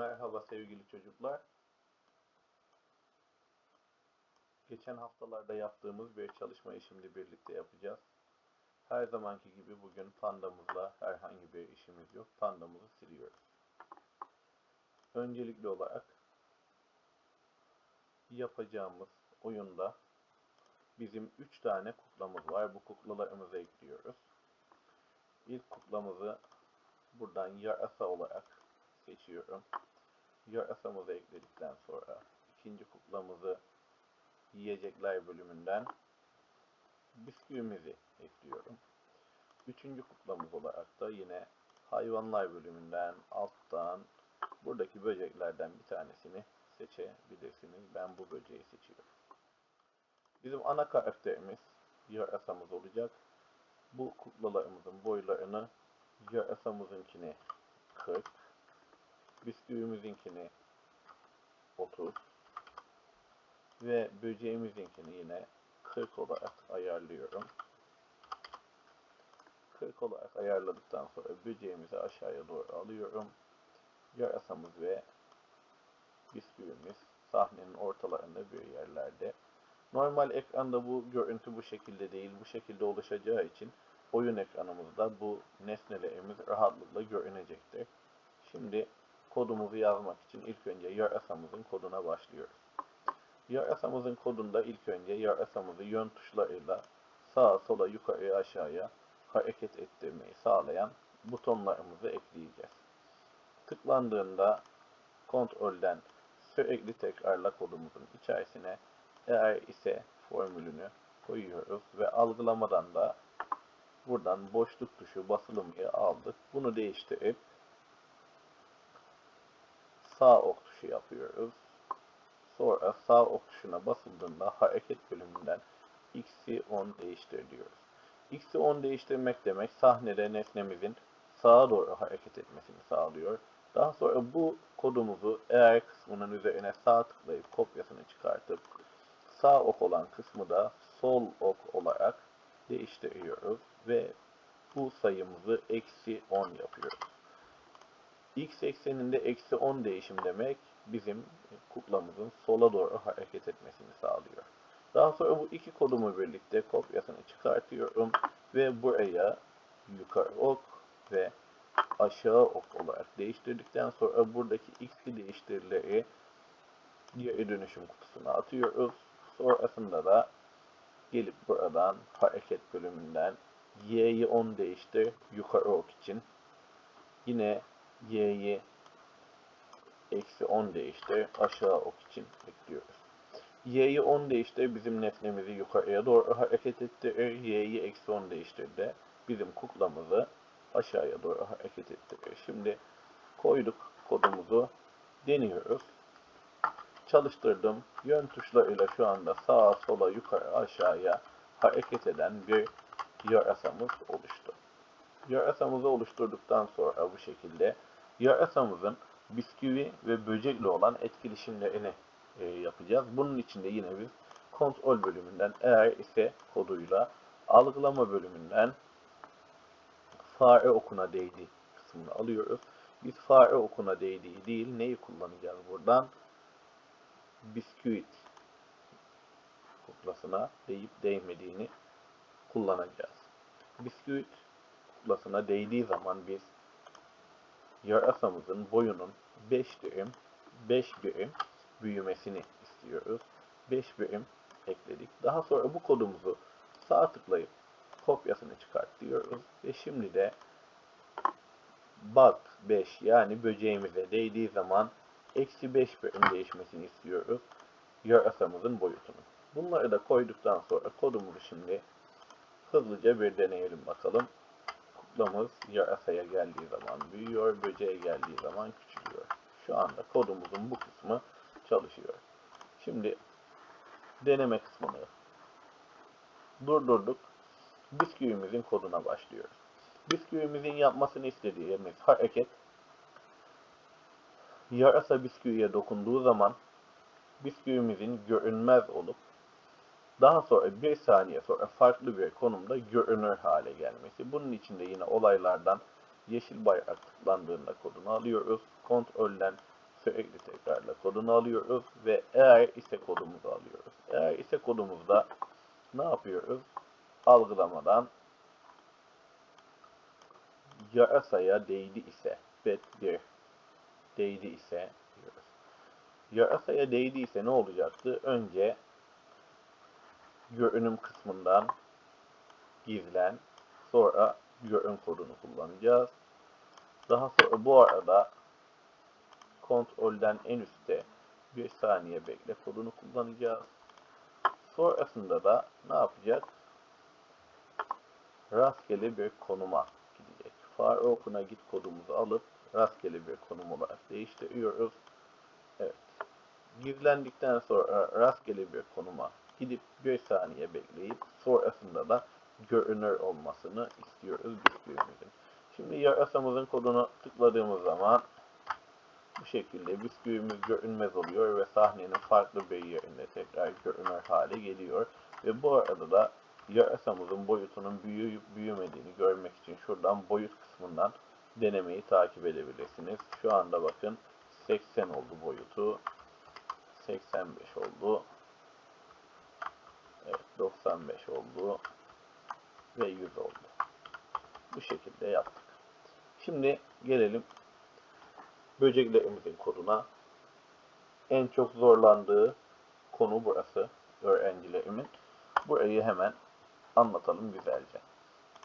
Merhaba sevgili çocuklar. Geçen haftalarda yaptığımız bir çalışmayı şimdi birlikte yapacağız. Her zamanki gibi bugün pandamızla herhangi bir işimiz yok. Pandamızı siliyoruz. Öncelikli olarak yapacağımız oyunda bizim 3 tane kuklamız var. Bu kuklalarımızı ekliyoruz. İlk kuklamızı buradan yarasa olarak seçiyorum. Yarasamızı ekledikten sonra ikinci kuklamızı yiyecekler bölümünden bisküvimizi ekliyorum. Üçüncü kuklamız olarak da yine hayvanlar bölümünden alttan buradaki böceklerden bir tanesini seçebilirsiniz. Ben bu böceği seçiyorum. Bizim ana karakterimiz yarasamız olacak. Bu kuklalarımızın boylarını yarasamızınkini 40, bisküvimizinkini 30 ve böceğimizinkini yine 40 olarak ayarlıyorum. 40 olarak ayarladıktan sonra böceğimizi aşağıya doğru alıyorum. Yarasamız ve bisküvimiz sahnenin ortalarında bir yerlerde. Normal ekranda bu görüntü bu şekilde değil, bu şekilde oluşacağı için oyun ekranımızda bu nesnelerimiz rahatlıkla görünecektir. Şimdi kodumuzu yazmak için ilk önce yarasamızın koduna başlıyoruz. Yarasamızın kodunda ilk önce yarasamızı yön tuşlarıyla sağa sola yukarıya aşağıya hareket ettirmeyi sağlayan butonlarımızı ekleyeceğiz. Tıklandığında kontrolden sürekli tekrarla kodumuzun içerisine eğer ise formülünü koyuyoruz ve algılamadan da buradan boşluk tuşu basılımı aldık. Bunu değiştirip sağ ok tuşu yapıyoruz. Sonra sağ ok tuşuna basıldığında hareket bölümünden x'i 10 değiştir diyoruz. x'i 10 değiştirmek demek sahnede nesnemizin sağa doğru hareket etmesini sağlıyor. Daha sonra bu kodumuzu eğer kısmının üzerine sağ tıklayıp kopyasını çıkartıp sağ ok olan kısmı da sol ok olarak değiştiriyoruz ve bu sayımızı eksi 10 yapıyoruz. X ekseninde eksi 10 değişim demek bizim kuklamızın sola doğru hareket etmesini sağlıyor. Daha sonra bu iki kodumu birlikte kopyasını çıkartıyorum ve buraya yukarı ok ve aşağı ok olarak değiştirdikten sonra buradaki x'i değiştirileri geri dönüşüm kutusuna atıyoruz. Sonrasında da gelip buradan hareket bölümünden y'yi 10 değiştir yukarı ok için. Yine y'yi eksi 10 değiştir aşağı ok için ekliyoruz. y'yi 10 değiştir bizim nesnemizi yukarıya doğru hareket ettirir. y'yi eksi 10 değiştir de bizim kuklamızı aşağıya doğru hareket ettirir. Şimdi koyduk kodumuzu deniyoruz. Çalıştırdım. Yön tuşlarıyla şu anda sağa sola yukarı aşağıya hareket eden bir yarasamız oluştu. Yarasamızı oluşturduktan sonra bu şekilde yarasamızın bisküvi ve böcekle olan etkileşimlerini e, yapacağız. Bunun için de yine biz kontrol bölümünden eğer ise koduyla algılama bölümünden fare okuna değdi kısmını alıyoruz. Biz fare okuna değdiği değil neyi kullanacağız buradan? Bisküvit kuklasına değip değmediğini kullanacağız. Bisküvit kuklasına değdiği zaman biz yarasamızın boyunun 5 birim 5 birim büyümesini istiyoruz. 5 birim ekledik. Daha sonra bu kodumuzu sağ tıklayıp kopyasını çıkart diyoruz. Ve şimdi de bak 5 yani böceğimize değdiği zaman eksi 5 birim değişmesini istiyoruz. Yarasamızın boyutunun. Bunları da koyduktan sonra kodumuzu şimdi hızlıca bir deneyelim bakalım kuklamız yarasaya geldiği zaman büyüyor, böceğe geldiği zaman küçülüyor. Şu anda kodumuzun bu kısmı çalışıyor. Şimdi deneme kısmını durdurduk. Bisküvimizin koduna başlıyoruz. Bisküvimizin yapmasını istediğimiz hareket yarasa bisküviye dokunduğu zaman bisküvimizin görünmez olup daha sonra bir saniye sonra farklı bir konumda görünür hale gelmesi. Bunun için de yine olaylardan yeşil bayrak tıklandığında kodunu alıyoruz. Kontrolden sürekli tekrarla kodunu alıyoruz ve eğer ise kodumuzu alıyoruz. Eğer ise kodumuzda ne yapıyoruz? Algılamadan yarasaya değdi ise bet 1 değdi ise diyoruz. Yarasaya değdi ise ne olacaktı? Önce görünüm kısmından gizlen sonra görün kodunu kullanacağız. Daha sonra bu arada kontrolden en üstte bir saniye bekle kodunu kullanacağız. Sonrasında da ne yapacak? Rastgele bir konuma gidecek. Far okuna git kodumuzu alıp rastgele bir konum olarak değiştiriyoruz. Evet. Gizlendikten sonra rastgele bir konuma gidip bir saniye bekleyip sonrasında da görünür olmasını istiyoruz bisküvimizin. Şimdi yarasamızın kodunu tıkladığımız zaman bu şekilde bisküvimiz görünmez oluyor ve sahnenin farklı bir yerinde tekrar görünür hale geliyor. Ve bu arada da yarasamızın boyutunun büyüyüp büyümediğini görmek için şuradan boyut kısmından denemeyi takip edebilirsiniz. Şu anda bakın 80 oldu boyutu. 85 oldu. Evet 95 oldu. Ve 100 oldu. Bu şekilde yaptık. Şimdi gelelim böceklerimizin koduna. En çok zorlandığı konu burası öğrencilerimin. Burayı hemen anlatalım güzelce.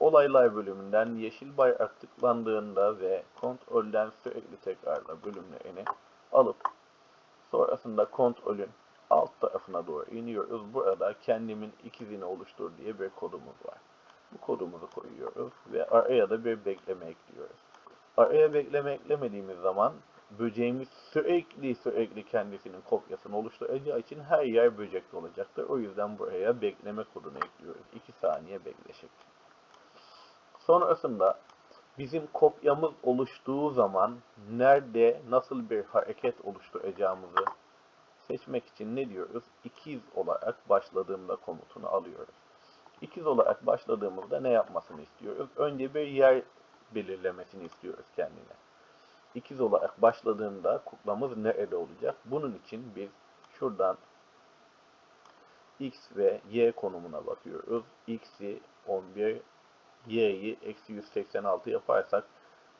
Olaylar bölümünden yeşil bayrak tıklandığında ve kontrolden sürekli tekrarla bölümlerini alıp sonrasında kontrolün alt tarafına doğru iniyoruz. Burada kendimin ikizini oluştur diye bir kodumuz var. Bu kodumuzu koyuyoruz ve araya da bir bekleme ekliyoruz. Araya bekleme eklemediğimiz zaman böceğimiz sürekli sürekli kendisinin kopyasını oluşturacağı için her yer böcekli olacaktır. O yüzden buraya bekleme kodunu ekliyoruz. 2 saniye bekle. Sonrasında bizim kopyamız oluştuğu zaman nerede nasıl bir hareket oluşturacağımızı seçmek için ne diyoruz? İkiz olarak başladığımda komutunu alıyoruz. İkiz olarak başladığımızda ne yapmasını istiyoruz? Önce bir yer belirlemesini istiyoruz kendine. İkiz olarak başladığında kuklamız nerede olacak? Bunun için biz şuradan x ve y konumuna bakıyoruz. x'i 11, y'yi eksi 186 yaparsak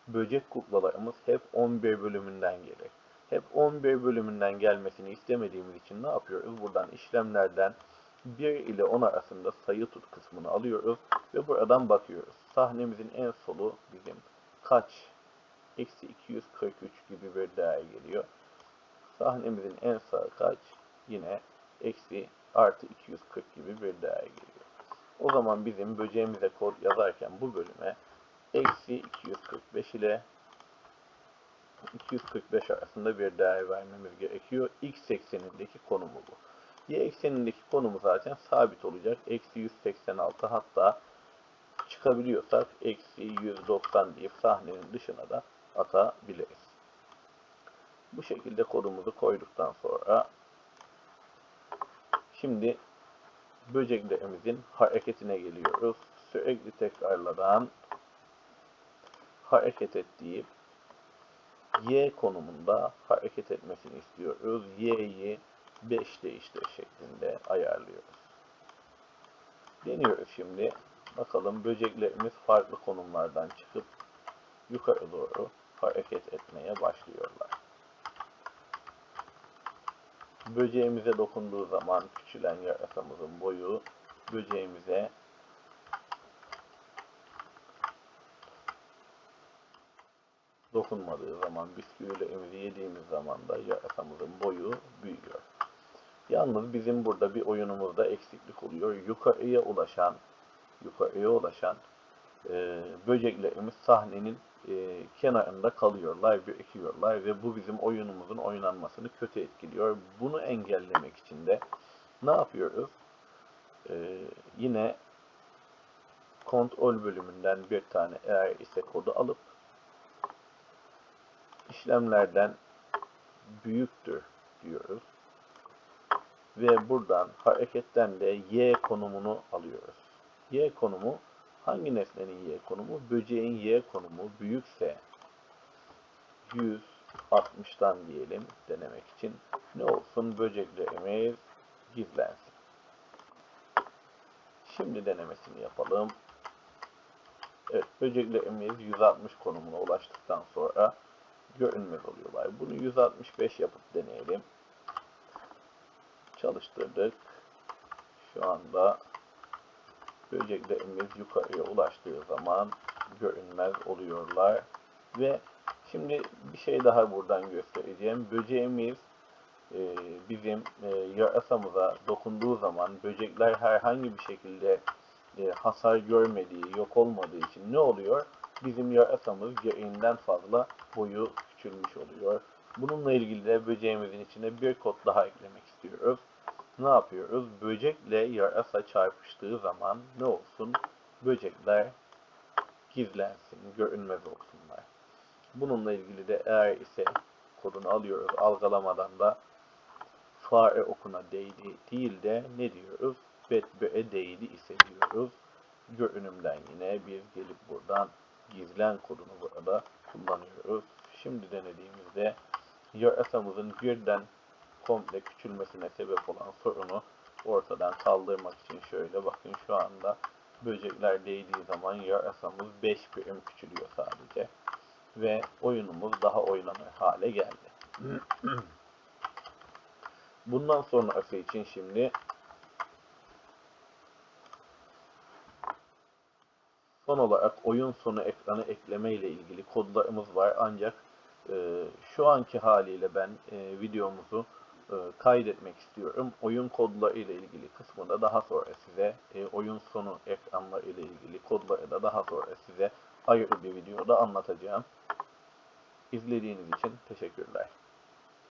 böcek kuklalarımız hep 11 bölümünden gelir. Hep 11 bölümünden gelmesini istemediğimiz için ne yapıyoruz? Buradan işlemlerden 1 ile 10 arasında sayı tut kısmını alıyoruz ve buradan bakıyoruz. Sahnemizin en solu bizim kaç? Eksi 243 gibi bir değer geliyor. Sahnemizin en sağı kaç? Yine eksi artı 240 gibi bir değer geliyor. O zaman bizim böceğimize kod yazarken bu bölüme eksi 245 ile 245 arasında bir değer vermemiz gerekiyor. X eksenindeki konumu bu. Y eksenindeki konumu zaten sabit olacak. Eksi 186 hatta çıkabiliyorsak eksi 190 deyip sahnenin dışına da atabiliriz. Bu şekilde kodumuzu koyduktan sonra şimdi böceklerimizin hareketine geliyoruz. Sürekli tekrarladan hareket et Y konumunda hareket etmesini istiyoruz. Y'yi 5 değiştir şeklinde ayarlıyoruz. Deniyoruz şimdi. Bakalım böceklerimiz farklı konumlardan çıkıp yukarı doğru hareket etmeye başlıyorlar. Böceğimize dokunduğu zaman küçülen yarasamızın boyu böceğimize dokunmadığı zaman, bisküvilerimizi yediğimiz zaman da yarasamızın boyu büyüyor. Yalnız bizim burada bir oyunumuzda eksiklik oluyor. Yukarıya ulaşan yukarıya ulaşan e, böceklerimiz sahnenin e, kenarında kalıyorlar, birikiyorlar ve bu bizim oyunumuzun oynanmasını kötü etkiliyor. Bunu engellemek için de ne yapıyoruz? E, yine kontrol bölümünden bir tane eğer ise kodu alıp işlemlerden büyüktür diyoruz. Ve buradan hareketten de y konumunu alıyoruz. Y konumu hangi nesnenin y konumu? Böceğin y konumu büyükse 100 60'tan diyelim denemek için. Ne olsun böceklerimiz gizlensin. Şimdi denemesini yapalım. Evet böceklerimiz 160 konumuna ulaştıktan sonra görünmez oluyorlar. Bunu 165 yapıp deneyelim. Çalıştırdık. Şu anda böceklerimiz yukarıya ulaştığı zaman görünmez oluyorlar. Ve şimdi bir şey daha buradan göstereceğim. Böceğimiz e, bizim e, yarasamıza dokunduğu zaman böcekler herhangi bir şekilde e, hasar görmediği, yok olmadığı için ne oluyor? Bizim yarasamız gereğinden fazla boyu küçülmüş oluyor. Bununla ilgili de böceğimizin içine bir kod daha eklemek istiyoruz. Ne yapıyoruz? Böcekle yarasa çarpıştığı zaman ne olsun? Böcekler gizlensin, görünmez olsunlar. Bununla ilgili de eğer ise kodunu alıyoruz algılamadan da fare okuna değdi değil de ne diyoruz? Betbö'e değdi ise diyoruz. Görünümden yine biz gelip buradan gizlen kodunu burada kullanıyoruz. Şimdi denediğimizde yarasamızın birden komple küçülmesine sebep olan sorunu ortadan kaldırmak için şöyle bakın şu anda böcekler değdiği zaman yarasamız 5 birim küçülüyor sadece. Ve oyunumuz daha oynanır hale geldi. Bundan sonrası için şimdi son olarak oyun sonu ekranı ekleme ile ilgili kodlarımız var ancak e, şu anki haliyle ben e, videomuzu e, kaydetmek istiyorum. Oyun kodları ile ilgili kısmında daha sonra size e, oyun sonu ekranları ile ilgili kodları da daha sonra size ayrı bir videoda anlatacağım. İzlediğiniz için teşekkür ederim.